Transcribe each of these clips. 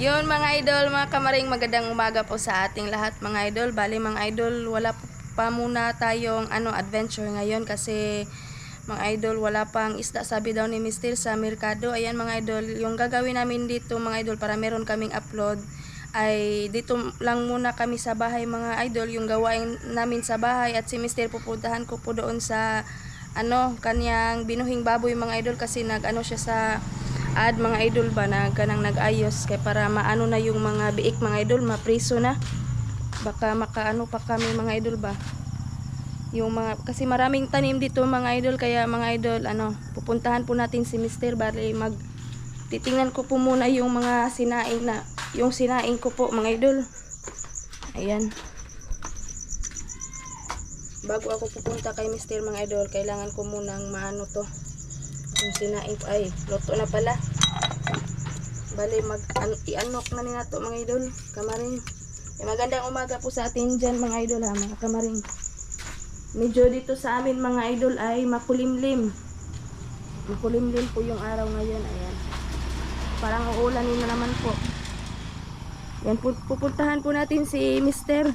Yun mga idol, mga kamaring magandang umaga po sa ating lahat mga idol. Bali mga idol, wala pa muna tayong ano adventure ngayon kasi mga idol wala pang isda sabi daw ni Mister sa merkado. Ayan mga idol, yung gagawin namin dito mga idol para meron kaming upload ay dito lang muna kami sa bahay mga idol yung gawain namin sa bahay at si Mister pupuntahan ko po doon sa ano kanyang binuhing baboy mga idol kasi nag ano siya sa ad mga idol ba na kanang nag-ayos kay para maano na yung mga biik mga idol mapriso na baka makaano pa kami mga idol ba yung mga kasi maraming tanim dito mga idol kaya mga idol ano pupuntahan po natin si Mr. Bali mag titingnan ko po muna yung mga sinaing na yung sinaing ko po mga idol ayan bago ako pupunta kay Mr. mga idol kailangan ko munang maano to yung sinaing ko ay luto na pala. Bali mag an, ianok na ni nato mga idol kamaring. Eh, magandang umaga po sa atin dyan mga idol ha mga kamaring. Medyo dito sa amin mga idol ay makulimlim. Makulimlim po yung araw ngayon ayan. Parang uulanin na naman po. Yan pu- pupuntahan po natin si Mister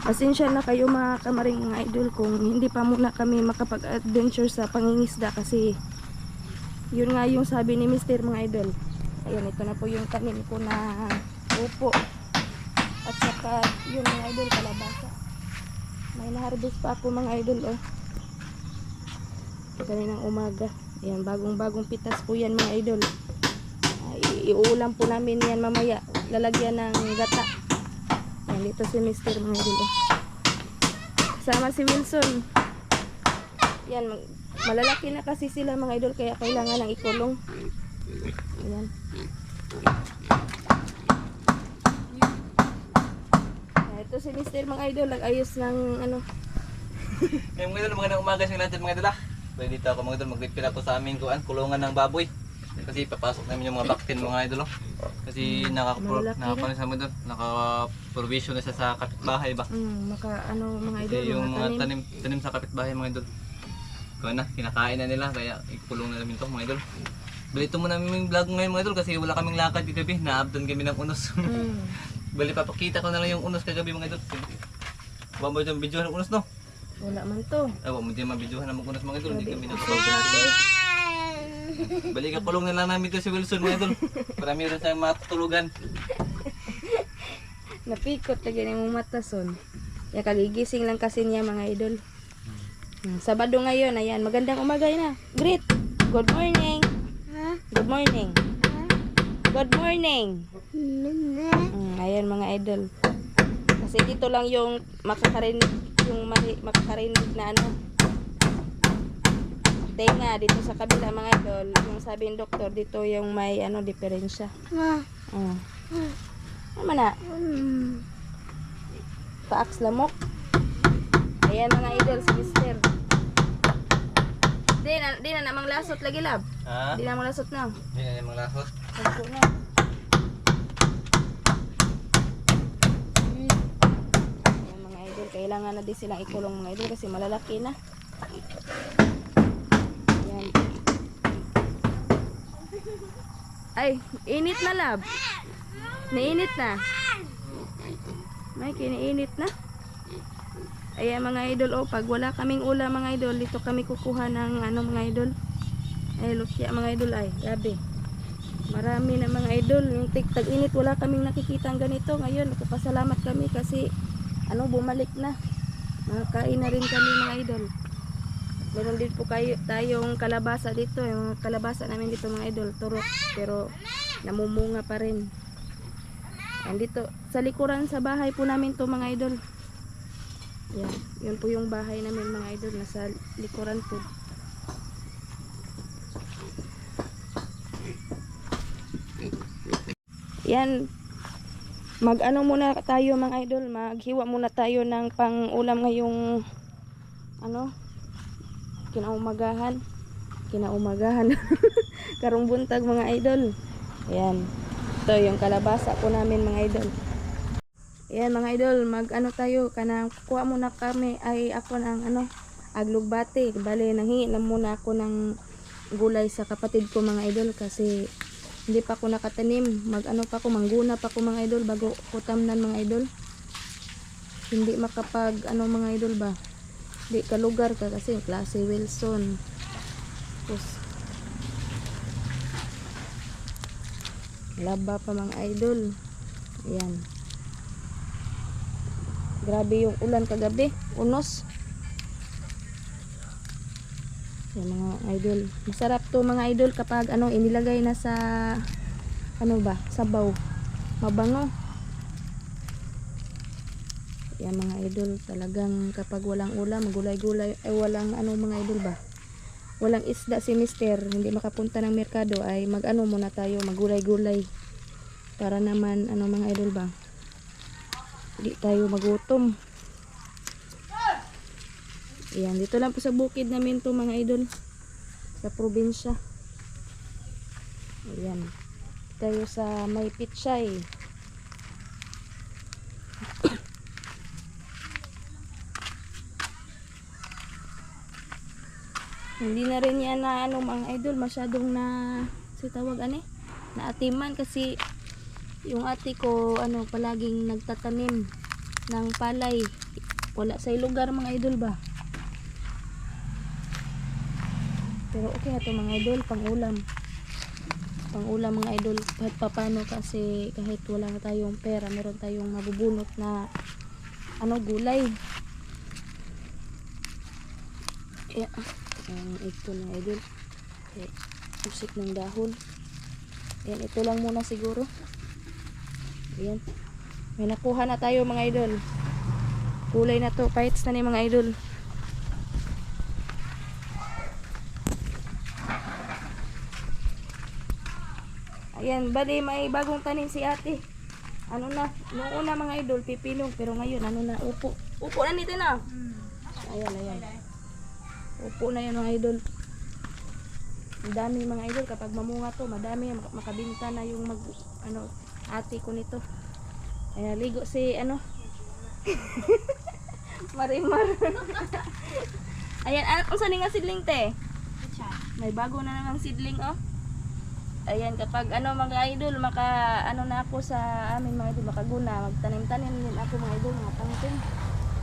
Pasensya na kayo mga kamaring mga idol kung hindi pa muna kami makapag-adventure sa pangingisda kasi yun nga yung sabi ni Mister mga idol. Ayan, ito na po yung tanim ko na upo. At saka yun mga idol, kalabasa. May na-harvest pa ako mga idol oh. Kaninang umaga. Ayan, bagong-bagong pitas po yan mga idol. Iulam po namin yan mamaya. Lalagyan ng gata. Ayan, dito si Mr. mga idol. Kasama si Wilson. Yan, malalaki na kasi sila mga idol kaya kailangan ng ikulong. Ayan. Ito si Mr. mga idol, nag-ayos ng ano. Kaya mga idol, magandang umaga sa natin mga idol ah. Pwede dito ako mga idol, mag-refill ako sa aming kuan, kulungan ng baboy. Kasi papasok namin yung mga baktin mga idol. oh. Kasi nakapro, Malalaki na. nakapanin sa mga idol, naka-provision na siya sa kapitbahay ba. Mm, maka ano mga idol, Kasi yung mga tanim. tanim, sa kapitbahay mga idol. Kaya na, kinakain na nila, kaya ikulong na namin to mga idol. Bali ito muna namin yung vlog ngayon mga idol kasi wala kaming lakad kagabi, naabdan kami ng unos. Mm. Bali papakita ko na lang yung unos kagabi mga idol. Wala mo yung video ng unos no? Wala man to. Ay, wala mo din mabidyohan ng unos mga idol, hindi kami nagsasabi. Balik kulong na lang namin to si Wilson mga idol. Para meron siyang matutulugan. Napikot lagi ni mong matason. Ya kagigising lang kasi niya mga idol. Hmm, Sabado ngayon, ayan, magandang umaga na. Great. Good morning. Good morning. Good morning. Mm, ayan mga idol. Kasi dito lang yung makakarinig, yung makakarinig na ano. Tenga dito sa kabila mga idol, yung sabi ng doktor dito yung may ano diferensya. Oh. Ano na? Paaks lamok. Ayan mga idol si Mister. Di na, di na namang lasot lagi lab. Ha? Di na namang lasot na. Hindi na mga lasot. Sampo na. Ayan mga idol, kailangan na din silang ikulong mga idol kasi malalaki na. Ayan. Ay, init na lab. Nainit na. May kiniinit na. Ayan mga idol, oh, pag wala kaming ulam mga idol, dito kami kukuha ng ano mga idol. Ay, lukya mga idol ay, grabe. Marami na mga idol, yung tig tag-init wala kaming nakikita ganito. Ngayon, nagpapasalamat kami kasi ano bumalik na. Makakain na rin kami mga idol. Meron din po kayo, tayong kalabasa dito, yung kalabasa namin dito mga idol, turok, pero namumunga pa rin. Andito, sa likuran sa bahay po namin to mga idol. Yan, yun po yung bahay namin mga idol, nasa likuran po. Yan, mag-ano muna tayo mga idol, maghiwa muna tayo ng pang-ulam ngayong ano, kinaumagahan. Kinaumagahan. Karong buntag mga idol. Ayan. Ito yung kalabasa po namin mga idol. Ayan mga idol, mag-ano tayo, kanang kuha muna kami, ay ako ng ano, aglugbate. Bale, nanghingi lang muna ako ng gulay sa kapatid ko mga idol kasi Hindi pa ako nakatanim. Mag ano pa ako, mangguna pa ako mga idol bago ko tamnan mga idol. Hindi makapag ano mga idol ba? Hindi ka lugar ka kasi klase Wilson. Tapos laba pa mga idol. Ayan. Grabe yung ulan kagabi. Unos. Yan mga idol. Masarap to mga idol kapag ano inilagay na sa ano ba, sabaw. Mabango. Yan mga idol, talagang kapag walang ulam, gulay-gulay, eh walang ano mga idol ba? Walang isda si mister, hindi makapunta ng merkado ay mag-ano muna tayo, magulay-gulay. Para naman ano mga idol ba? Hindi tayo magutom. Ayan, dito lang po sa bukid namin to mga idol. Sa probinsya. Ayan. Tayo sa may pitsay. Hindi na rin yan na ano mga idol masyadong na si tawag ani na atiman kasi yung ate ko ano palaging nagtatanim ng palay. Wala sa lugar mga idol ba? Pero okay na to mga idol pang ulam pang ulam mga idol kahit papano kasi kahit wala tayong pera meron tayong mabubunot na ano gulay. Yeah. Ang ito mga idol eh, usik ng dahon yan ito lang muna siguro Ayan. May nakuha na tayo mga idol. Kulay na to. Pites na ni mga idol. Ayan, bali may bagong tanim si ate. Ano na, noong una mga idol, pipinong. Pero ngayon, ano na, upo. Upo na nito na. Ayan, ayan. Upo na yan mga idol. Ang dami mga idol, kapag mamunga to, madami, mak- makabinta na yung mag, ano, ate ko nito. Ayan, ligo si, ano, Marimar. Ayan, an unsa ni nga sidling te? May bago na namang sidling oh. Ayan, kapag ano mga idol, maka ano na ako sa amin mga idol, makaguna, magtanim-tanim din ako mga idol, mga pangkin.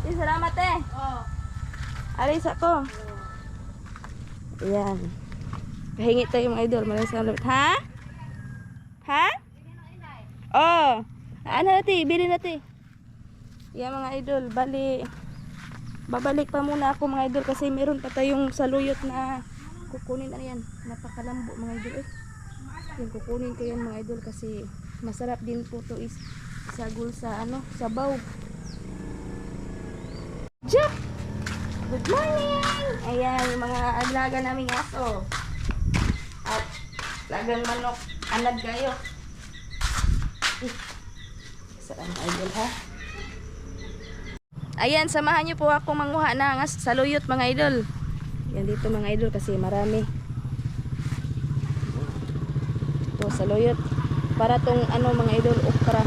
Eh, salamat eh. Oh. Alis ako. Ayan. Pahingi tayo mga idol, maraming salamat. Ha? Ha? Oh. Ano natin, bilhin natin. Yan mga idol, bali babalik pa muna ako mga idol kasi meron pa tayong saluyot na kukunin ano yan, napakalambo mga idol eh. Yan kukunin ko yan mga idol kasi masarap din po to is isagol sa ano, sabaw. Jack! Good morning! Ayan, mga aglaga naming aso. At lagang manok, anag kayo. Eh, Saan idol ha? Ayan, samahan niyo po ako manguha ng saluyot mga idol. Yan dito mga idol kasi marami. Ito, saluyot. Para tong ano mga idol, okra.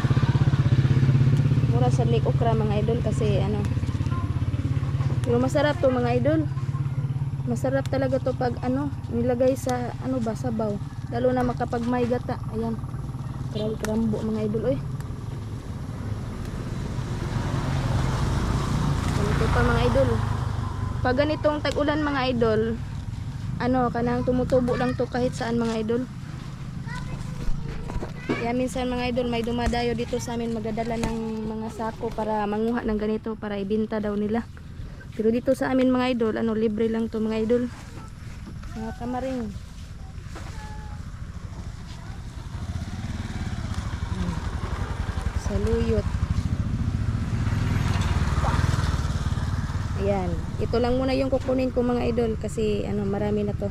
Mura sa lake okra mga idol kasi ano. Pero masarap to mga idol. Masarap talaga to pag ano, nilagay sa ano ba, sabaw. Lalo na makapag may gata. Ayan. Grabe krambo mga idol, oy. Ganito pa mga idol. Pag ganitong tag-ulan mga idol, ano, kanang tumutubo lang to kahit saan mga idol. Kaya minsan mga idol, may dumadayo dito sa amin magdadala ng mga sako para manguha ng ganito para ibinta daw nila. Pero dito sa amin mga idol, ano, libre lang to mga idol. Mga kamaring. Saluyot. Ayan. Ito lang muna yung kukunin ko mga idol kasi ano marami na to.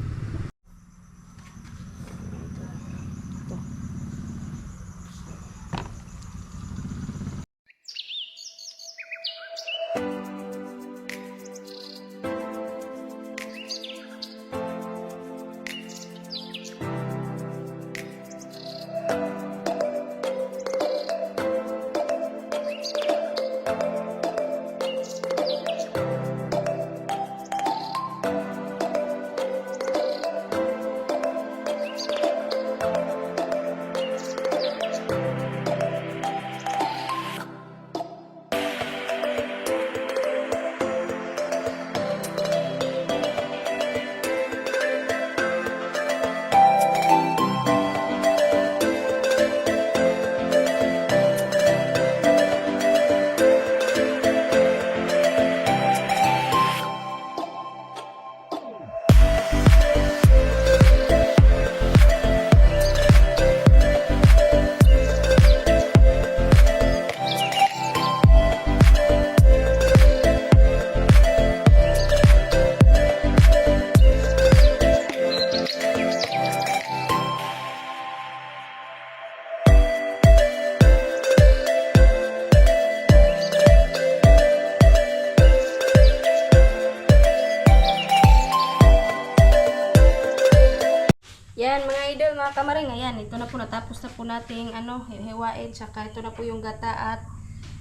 Nating ano, hiwain, tsaka ito na po yung gata at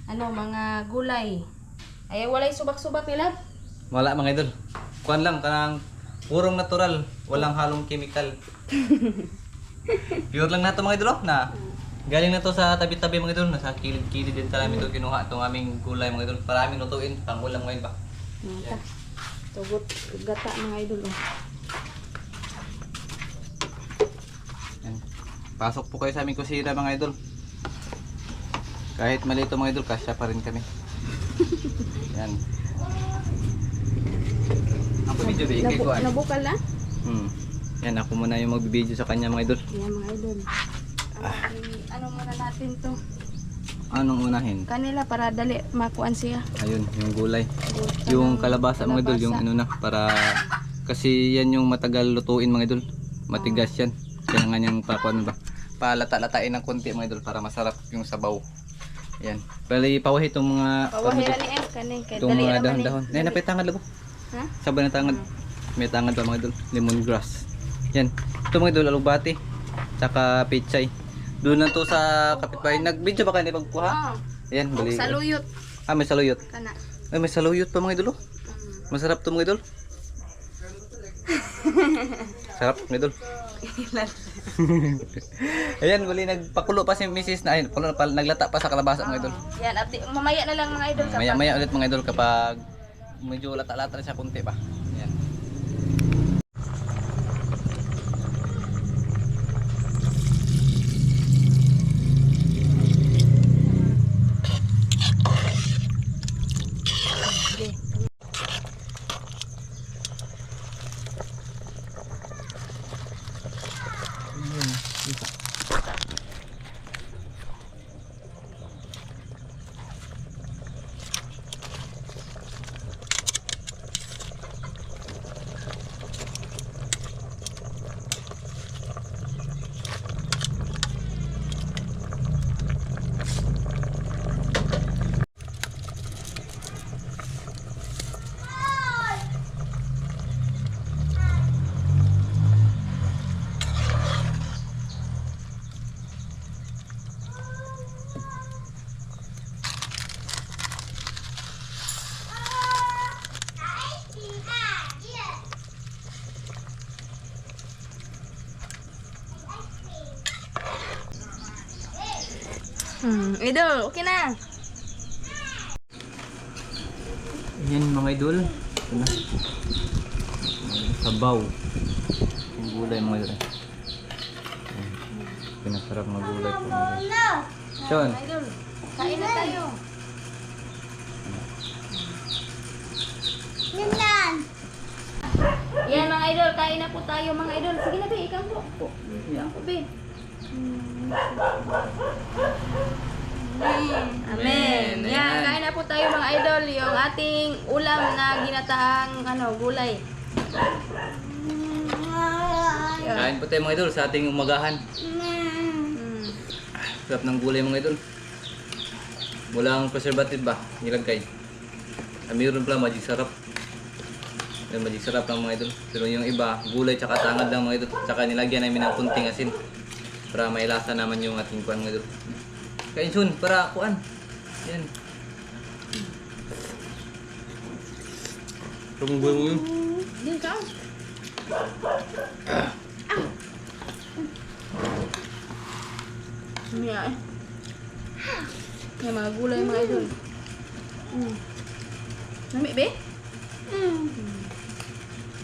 ano, mga gulay. Ay, walay subak-subak nila. Wala mga idol. Kuan lang kanang purong natural, walang halong chemical. Pure lang na to mga idol oh, na. Galing na to sa tabi-tabi mga idol, nasa kilid-kilid din sa namin to kinuha itong aming gulay mga idol. Para aming lutuin, pang ulam ngayon ba. Mata. Tugot, gata mga idol. Oh. Pasok po kayo sa aming kusina mga idol. Kahit mali ito mga idol, kasya pa rin kami. Yan. Ako video ba? Ikay ko ano? nabukal na? Hmm. Yan, ako muna yung magbibideo sa kanya mga idol. Yan mga idol. Ay, ano muna natin to? Anong unahin? Kanila para dali makuan siya. Ayun, yung gulay. Yung kalabasa mga idol, yung ano na, para kasi yan yung matagal lutuin mga idol. Matigas yan. Kailangan yung pakuan ba? Palata-latain ng konti mga idol para masarap yung sabaw. Yan. Bali, pawahit itong mga Pawahira ni em kaning kay itong dali mga dahon-dahon. Eh, napay tangad labo. Ha? Sabay na tangad. May tangad pa mga idol. Lemongrass. Yan. Ito mga idol, alubati. Tsaka pechay. Doon na to sa kapitbahay. Nag-video ba ni pagkuha? Oh, Ayan, bali. saluyot Ah, may saluyot. kana. Ay, may saluyot pa mga idol. oh. Mm. Masarap to mga idol. Sarap mga idol. Ayan, bali nagpakulo pa si Mrs. na ayun, kulo pa, naglata pa sa kalabasa mga idol. Yan, at mamaya na lang mga idol kapag Maya maya ulit mga idol kapag medyo lata-lata na siya kunti pa. Ayan. Hmm, idol, okay na. Ayan mga idol. Ito na. Sabaw. Yung gulay mga idol. Ayan. Pinasarap na gulay po mga idol. Sean, idol, kain na tayo. Yan mga idol, kain na po tayo mga idol. Sige na, be, ikaw po. Ikaw po, be. Amen. Yan, kain na po tayo mga idol. Yung ating ulam na ginataang ano, gulay. Yan. kain po tayo mga idol sa ating umagahan. Mm. Sarap ng gulay mga idol. Walang preservative ba? Nilagay. Ah, mayroon pala magic sarap. Yung magic sarap lang mga idol. Pero yung iba, gulay tsaka tangad lang mga idol. Tsaka nilagyan namin ng kunting asin. Para may lasa naman yung ating kuan mga idol. Kain soon, para kuan. Yan. Sarap ng gulay mo yun. Din ka. Miya eh. Yung mga gulay mga idol. Mm. Nami be? Mm.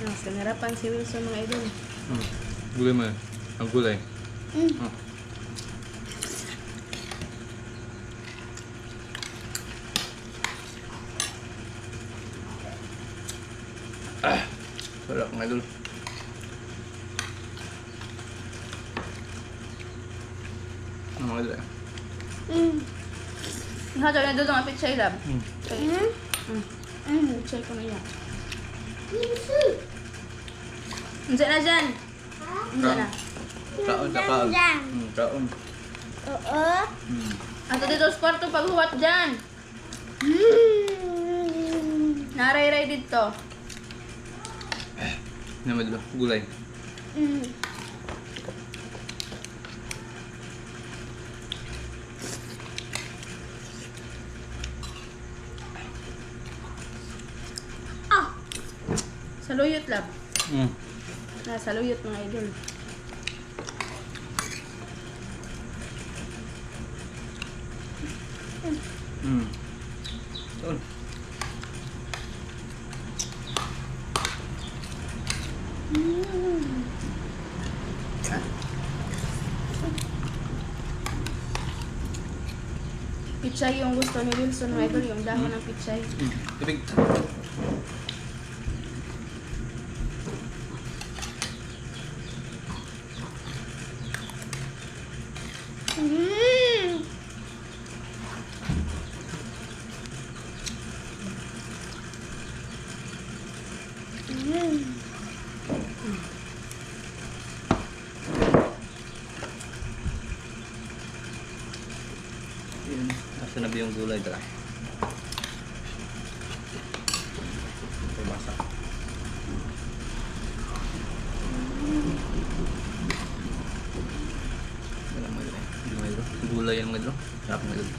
Mas kanarapan si Wilson mga idol. Hmm. Gulay mo yan. Ang gulay. Ah. Ah, mga idol. Ano mga idol? Mm. Hata na doon ang pichay lab. Hmm. Mm. Mm. Pichay ko na yan. Unsa na dyan? Unsa na? Kaon kaon. Hmm, kaon. Hmm. Ato dito sa kwarto paghuwat dyan. Naray-ray dito na madlo, gulay. Mm. Ah! Saluyot lang. Mm. Nasaluyot mga idol. Mm. Mm. Tol. Pichay yung gusto ni Wilson idol, yung dahon ng pichay. Mm. Tubig. Yun. Asa na ba yung gulay dala? Pabasa. Wala mga idol. Gulay yan mga idol. Sarap mga idol.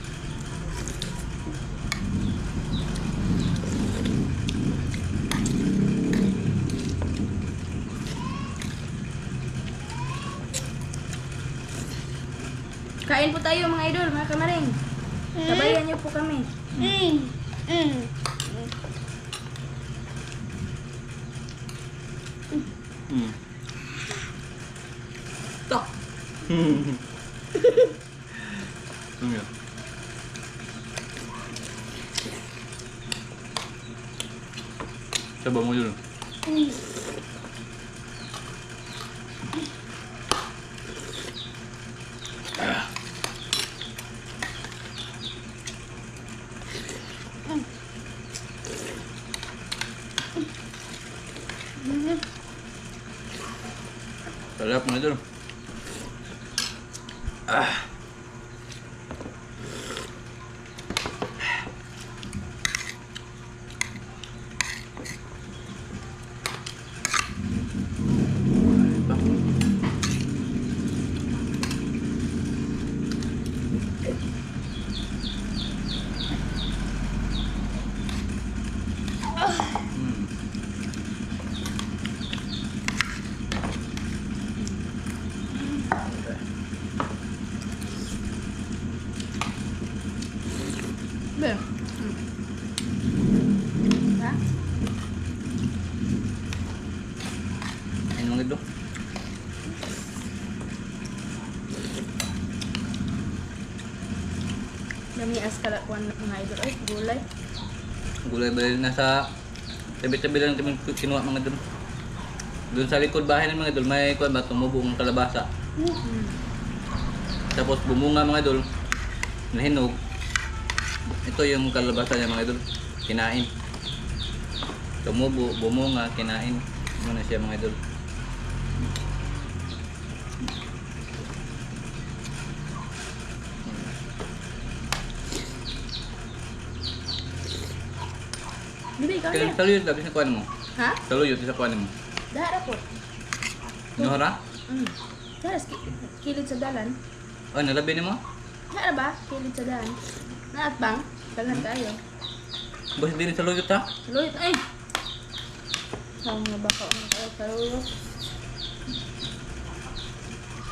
Kain po tayo mga idol, mga kamaring. Sabayan niyo po kami. Hmm. Tak. Ano yun? Sabaw mo yun. Sarap mga idol. Be. Mga? Dami as kalakuan mga idol. Ay, gulay. Gulay ba rin nasa tabi-tabi lang kami kinuha mga idol. Doon sa likod bahay ng mga idol, may kuwan ba, tumubo ng kalabasa. Mm. Tapos bumunga mga idol, nahinog. Ito yung kalabasa niya mga idol, kinain. Tumubo, bumunga, kinain. Ano na siya mga idol. Bibi, ikaw Kaya na. saluyot labi sa kuwan mo. Ha? Saluyot sa kuwan mo. Dara po. Inuhara? Mm. Dara, ki- kilid sa dalan. Oh, nalabi ni mo? Dara ba? Kilid sa dalan. Naat bang? Dalan tayo. Basta din saluyot ha? Saluyot, ay! Saan nga ba ka ang tayo saluyot?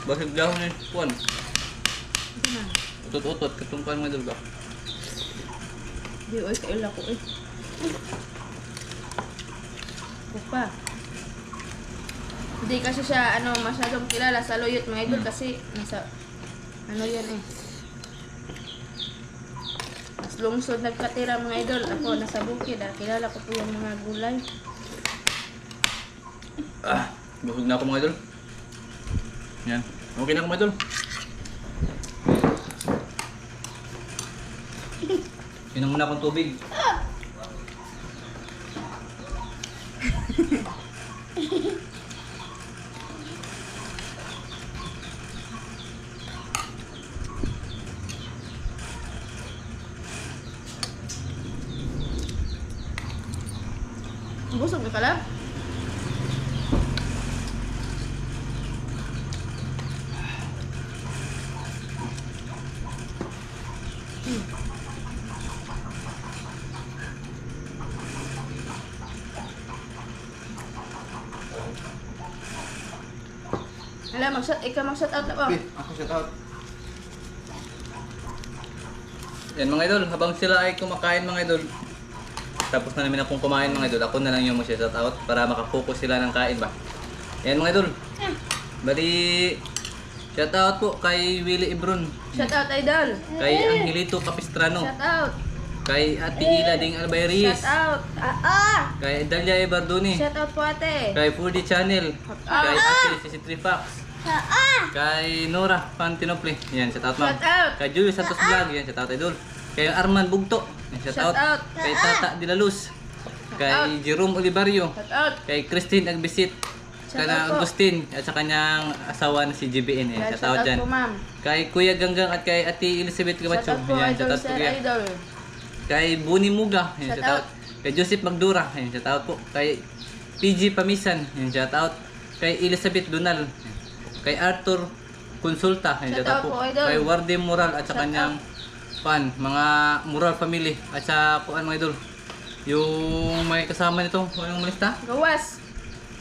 Basta dahon ni kuwan. Ito na. Utot-utot, katungkan idol ba? Di, oy, kaila ko eh. Kupa. Hindi kasi siya ano masyadong kilala sa loyot mga idol Hmm. kasi nasa ano yan eh. Lungsod nagkatira mga idol. Ako nasa bukid. Ah. Kilala ko po yung mga gulay. Ah, busog na ako mga idol. Yan. Okay na ako mga idol. Inom muna akong tubig. Hala, mag-shot, ikaw mag-shot out na ba? Okay, ako shout out. Yan mga idol, habang sila ay kumakain mga idol, tapos na namin akong kumain mga idol, ako na lang yung mag-shout out para makapokus sila ng kain ba. Yan mga idol. Hmm. Bali, shout out po kay Willie Ibron, Shut out, idol. kay Angelito Capistrano, Shut out. kay Ate Ila Ding Albayris, Shut out. Ah, ah. kay Dalia Ibarduni, Shut out po ate. kay Foodie Channel, kay Ate Sisi Trifax, Ah. Kay Nora Pantinople. Yan, shout out ma'am. Shout out. Kay Julius Santos Vlog. Yan, shout out idol. Kay Arman Bugto. Yan, shout, Shout out. out. Kay Tata Dilaluz. Kay Jerome Olivario. Shut out. Kay Christine Agbisit. Po. Agustin at sa kanyang asawa na si GBN. Yan, Yan, shout shout out out dyan. po ma'am. Kay Kuya Ganggang at kay Ate Elizabeth Camacho. out po Yan, idol shout out po sir kuya. idol. Kay Buni Muga. Yan, Shout shout out. Kay Joseph Magdura. Yan, shout out po. Kay PG Pamisan. Yan, shout out. Kay Elizabeth Dunal. Kay Arthur Consulta. Yan, Shout shout out out po. po, idol. Kay Warde Moral at sa Shout kanyang pan, mga Moral family. At sa kuan mga idol. Yung may kasama nito, yung malista? Gawas.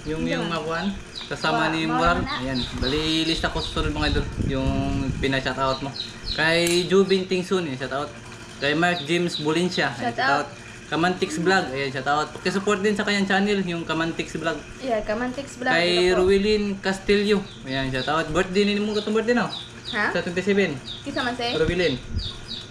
Yung yung mga kuan kasama ni na. Ayan, bali lista ko susunod mga idol yung pina-shout out mo. Kay Jubin Tingsun, eh, shout out. Kay Mark James Bulincia, Shout shout out. Kamantix Vlog, ayan, shout out. Pakisupport din sa kanyang channel, yung Kamantix Vlog. Yeah, Kamantix vlog. Kay. Ruwilin Castillo, ayan, shout out. Birthday ni mo katong birthday na. Ha? Sa 27, Kisa man say? Ruwilin.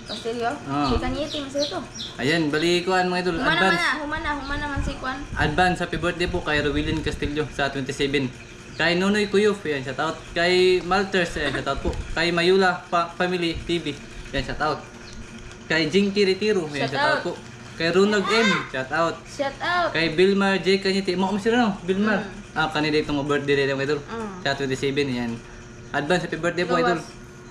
Castillo? Ah. Si Kanyiti man sa ito. Ayan, bali ko mga idol, Humana man advance. na, humana, humana man si Kwan. Advance happy birthday po kay Ruwilin Castillo sa 27. Kay Nonoy Kuyuf, yan, shout out. Kay Malters, yan, shout out po. Kay Mayula pa Family TV, yan, shout out. Kay Jinky Retiro, yan, Shout shout out out. po. Kay Ronald M, shout out. Shout out. Kay Bilmar J. Kanyiti, mo sila no? Bilmar. Ah, kanina itong birthday din mga idol. Mm. Sa 27, yan. Advance happy birthday po, Gawas. idol.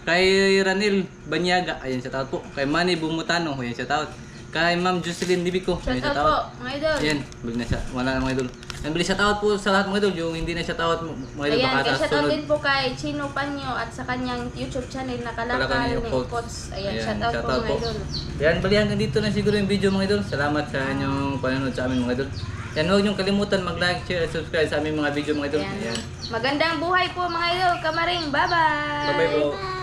Kay Ranil Banyaga, ayan, shout out po. Kay Manny Bumutano, ayan, shout out. Kay Ma'am Jocelyn Dibico, Shout ayan, out po, mga idol. Ayan, bili na siya. Wala na mga idol. Ayan, bili shout out po sa lahat mga idol. Yung hindi na shout out mga idol Ayan, baka kay sa shout out sunod. din po kay Chino Panyo at sa kanyang YouTube channel na Kalakal ni Coach. Ayan, Ayan, shout out shout po mga idol. Yan, bali hanggang dito na siguro yung video mga idol. Salamat sa inyong panonood sa amin mga idol. Yan, huwag niyong kalimutan mag-like, share, at subscribe sa aming mga video mga idol. Ayan. Ayan. Magandang buhay po mga idol. Kamaring, bye-bye. Bye-bye po.